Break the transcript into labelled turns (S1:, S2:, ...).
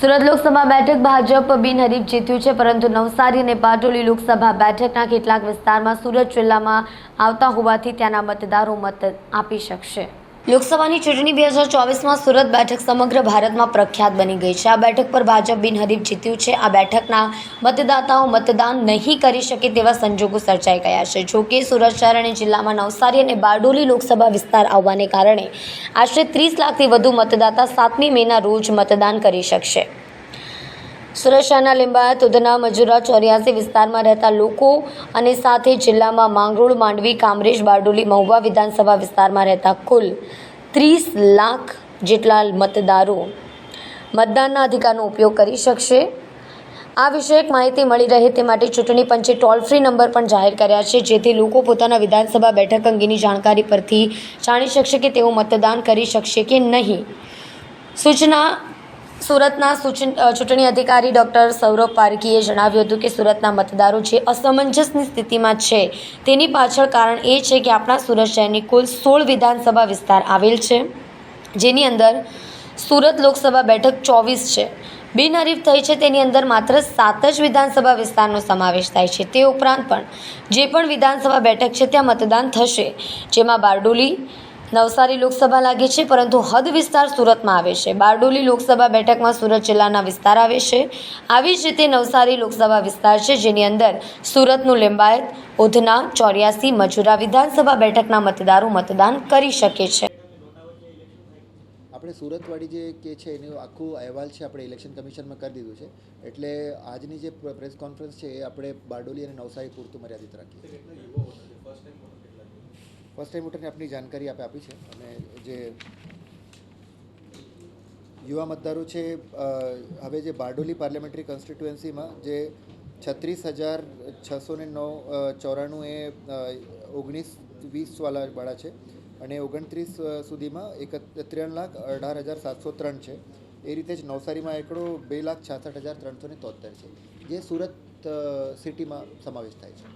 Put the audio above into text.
S1: સુરત લોકસભા બેઠક ભાજપ બિનહરીફ જીત્યું છે, પરંતુ નવસારી અને બારડોલી લોકસભા બેઠકના કેટલાક વિસ્તારમાં સુરત જિલ્લામાં આવતા હોવાથી ત્યાંના મતદારો મત આપી શકશે. લોકસભાની ચૂંટણી બે હજાર ચોવીસમાં સુરત બેઠક સમગ્ર ભારતમાં પ્રખ્યાત બની ગઈ છે. આ બેઠક પર ભાજપ બિનહરીફ જીત્યું છે. આ બેઠકના મતદાતાઓ મતદાન નહીં કરી શકે તેવા સંજોગો સર્જાઈ ગયા છે. જોકે સુરત શહેર અને જિલ્લામાં નવસારી અને બારડોલી લોકસભા વિસ્તાર આવવાને કારણે આશરે ત્રીસ લાખથી વધુ મતદાતા સાતમી મેના રોજ મતદાન કરી શકશે. શહેરના લિંબાયત ઉધના મજુરા ચોર્યાસી વિસ્તારમાં રહેતા લોકો અને સાથે જિલ્લામાં માંગરોળ, માંડવી, કામરેજ, બારડોલી, મહુવા વિધાનસભા વિસ્તારમાં રહેતા કુલ ત્રીસ લાખ જેટલા મતદારો મતદાનના અધિકારનો ઉપયોગ કરી શકશે. આ વિષયક માહિતી મળી રહે તે માટે ચૂંટણી પંચે ટોલ ફ્રી નંબર પણ જાહેર કર્યા છે, જેથી લોકો પોતાના વિધાનસભા બેઠક અંગેની જાણકારી પરથી જાણી શકશે કે તેઓ મતદાન કરી શકશે કે નહીં. સૂચના સુરતના ચૂંટણી અધિકારી ડૉક્ટર સૌરભ પારકીએ જણાવ્યું હતું કે સુરતના મતદારો જે અસમંજસની સ્થિતિમાં છે, તેની પાછળ કારણ એ છે કે આપણા સુરત શહેરની કુલ સોળ વિધાનસભા વિસ્તાર આવેલ છે, જેની અંદર સુરત લોકસભા બેઠક ચોવીસ છે. બિનહરીફ થઈ છે તેની અંદર માત્ર સાત જ વિધાનસભા વિસ્તારનો સમાવેશ થાય છે. તે ઉપરાંત પણ જે પણ વિધાનસભા બેઠક છે ત્યાં મતદાન થશે, જેમાં બારડોલી નવસારી લોકસભા લાગે છે, પરંતુ હદ વિસ્તાર સુરતમાં આવે છે. બારડોલી લોકસભા બેઠકમાં સુરત જિલ્લાના વિસ્તાર આવે છે. આવી જ રીતે નવસારી લોકસભા વિસ્તાર છે, જેની અંદર સુરતનું લિંબાયત, ઉધના, ચોર્યાસી, મજુરા વિધાનસભા બેઠકના મતદારો મતદાન કરી શકે છે.
S2: આપણે સુરતવાળી જે કે છે, એનું આખું અહેવાલ છે, આપણે ઇલેક્શન કમિશનમાં કરી દીધું છે. એટલે આજની જે પ્રેસ કોન્ફરન્સ છે, એ આપણે બારડોલી અને નવસારી પૂરતું મર્યાદિત રાખીએ. ફર્સ્ટ ટાઈમ ઉઠીને આપણી જાણકારી આપે આપી છે. અને જે યુવા મતદારો છે હવે જે બારડોલી પાર્લામેન્ટરી કોન્સ્ટિટ્યુએન્સીમાં જે છત્રીસ હજાર છસો ને નવ ચોરાણું એ ઓગણીસ વીસવાળા વાળા છે. અને ઓગણત્રીસ સુધીમાં એક ત્રણ લાખ અઢાર હજાર સાતસો ત્રણ છે. એ રીતે જ નવસારીમાં એકડો બે લાખ છાસઠ હજાર ત્રણસો ને તોતેર છે. જે સુરત સિટીમાં સમાવેશ થાય છે.